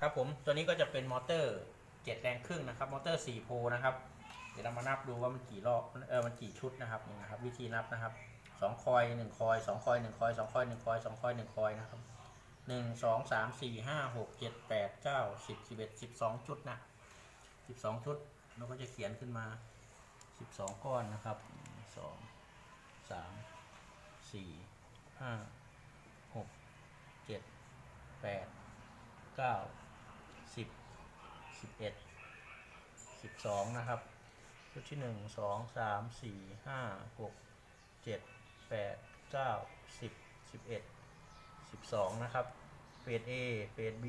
ครับผมตัวนี้ก็จะเป็นมอเตอร์7แรงครึ่งนะครับ มอเตอร์4โพนะครับ เดี๋ยวเรามานับดูว่ามันกี่รอบเออมันกี่ชุดนะครับนี่นะครับ วิธีนับนะครับ2คอย1คอย2คอย1คอย2คอย1คอย2คอย1คอยนะครับ1 2 3 4 5 6 7 8 9 10 11 12 ชุดนะ 12 ชุดเราก็จะเขียนขึ้นมา 12 ก้อนนะครับ 2 3 4 5 6 7 8 9 สิบเอ็ดสิบสองนะครับชุดที่หนึ่งสองสามสี่ห้าหกเจ็ดแปดเก้าสิบสิบเอ็ดสิบสองนะครับเฟส A เฟส B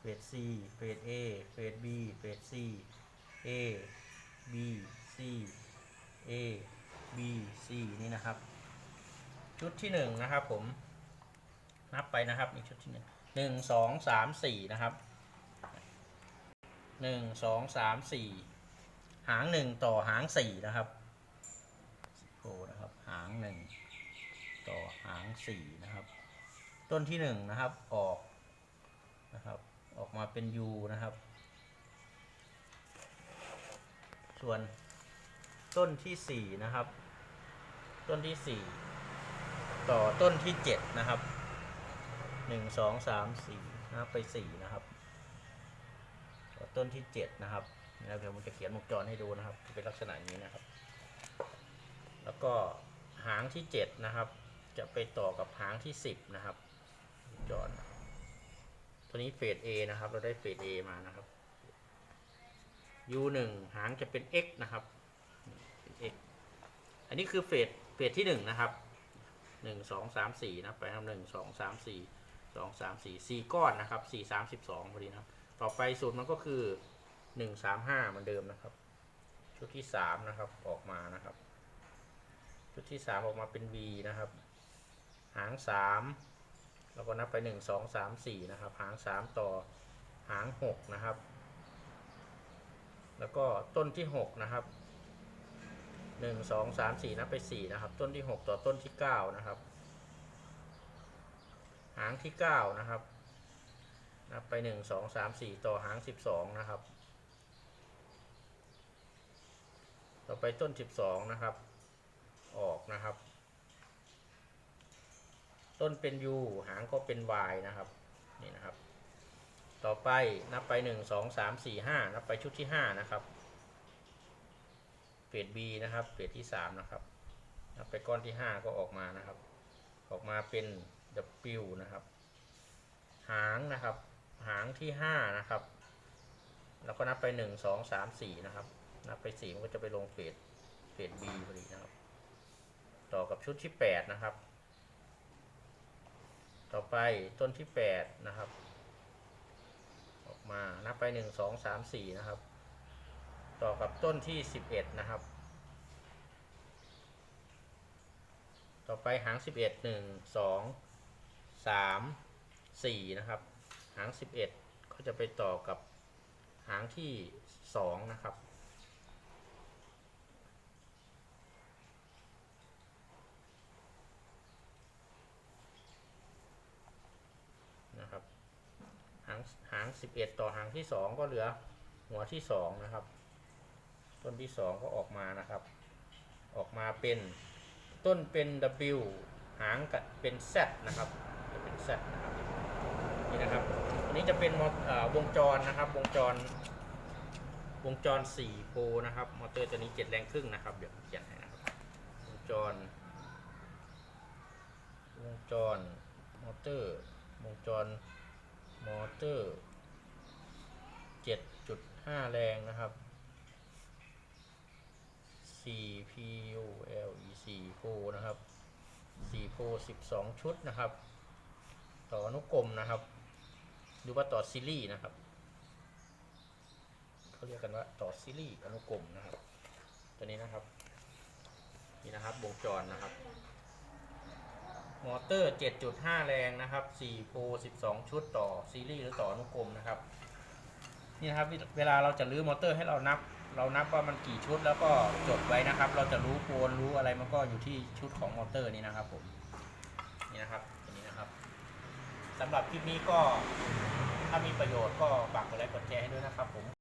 เฟส C เฟส A เฟส B เฟส C A B C A B C นี่นะครับ ชุดที่หนึ่งนะครับผมนับไปนะครับนี่ชุดที่หนึ่งหนึ่งสองสามสี่นะครับ หนึ่งสองสามสี่หางหนึ่งต่อหางสี่นะครับโอ้นะครับ หางหนึ่งต่อหางสี่นะครับ ต้นที่หนึ่งนะครับออกนะครับออกมาเป็น U นะครับ ส่วนต้นที่สี่นะครับ ต้นที่สี่ต่อต้นที่เจ็ดนะครับหนึ่งสองสามสี่นะครับไปสี่นะครับ ต้นที่เจ็ดนะครับนะครับเดี๋ยวผมจะเขียนวงจรให้ดูนะครับจะเป็นลักษณะนี้นะครับ แล้วก็หางที่7นะครับ จะไปต่อกับหางที่10นะครับวงจรตัวนี้เฟส A นะครับ เราได้เฟส A มานะครับ U1 หางจะเป็น X นะครับเป็น X อันนี้คือเฟสเฟสที่1นะครับ1 2 3 4นะไปครับ1 2 3 4 2 3 4 4 ก้อนนะครับ4 32พอดีนะครับ ต่อไปสูตรมันก็คือหนึ่งสามห้าเหมือนเดิมนะครับ ชุดที่สามนะครับออกมานะครับ ชุดที่สามออกมาเป็น V นะครับ หางสามแล้วก็นับไปหนึ่งสองสามสี่นะครับ หางสามต่อหางหกนะครับ แล้วก็ต้นที่หกนะครับหนึ่งสองสามสี่นับไปสี่นะครับ ต้นที่หกต่อต้นที่เก้านะครับ หางที่เก้านะครับ นับไปหนึ่งสองสามสี่ต่อหางสิบสองนะครับ ต่อไปต้น12นะครับ ออกนะครับ ต้นเป็น U หางก็เป็น Y นะครับนี่นะครับ ต่อไปนับไป1 2 3 4 5นับไปชุดที่5นะครับเฟส B นะครับเฟสที่3นะครับนับไปก้อนที่5ก็ออกมานะครับ ออกมาเป็น W นะครับ หางนะครับ หางที่5นะครับ แล้วก็นับไป1 2 3 4นะครับ นับไปสี่มันก็จะไปลงเฟสเฟส B พอดีนะครับ ต่อกับชุดที่8นะครับ ต่อไปต้นที่8นะครับ ออกมานับไป1 2 3 4นะครับ ต่อกับต้นที่11นะครับ ต่อไปหาง11 1 2 3 4นะครับ หาง 11 ก็จะไปต่อกับหางที่ 2 นะครับ นะครับ หางหาง 11 ต่อหางที่ 2 ก็เหลือหัวที่ 2 นะครับ ต้นที่ 2 ก็ออกมานะครับ ออกมาเป็นต้นเป็น W หางกับเป็น Z นะครับจะเป็น Z นะครับนี่นะครับ นี้จะเป็นวงจรนะครับวงจร วงจร4โพนะครับมอเตอร์ตัวนี้7แรงครึ่งนะครับเดี๋ยวเขียนให้นะครับวงจร วงจรมอเตอร์วงจรมอเตอร์7.5 แรงนะครับ 4 PU LE 4โพนะครับ4โพ12 ชุดนะครับ ต่ออนุกรมนะครับ หรือว่าต่อซีรีส์นะครับเขาเรียกกันว่าต่อซีรีส์อนุกรมนะครับ ตัวนี้นะครับ นี่นะครับวงจรนะครับ มอเตอร์ 7.5 แรงนะครับ4โพล12 ชุดต่อซีรีส์หรือต่ออนุกรมนะครับ นี่นะครับเวลาเราจะรื้อมอเตอร์ให้เรานับ เรานับว่ามันกี่ชุดแล้วก็จดไว้นะครับ เราจะรู้โพลรู้อะไรมันก็อยู่ที่ชุดของมอเตอร์นี้นะครับผม นี่นะครับ สำหรับคลิปนี้ก็ถ้ามีประโยชน์ก็ฝากกดไลค์กดแชร์ให้ด้วยนะครับผม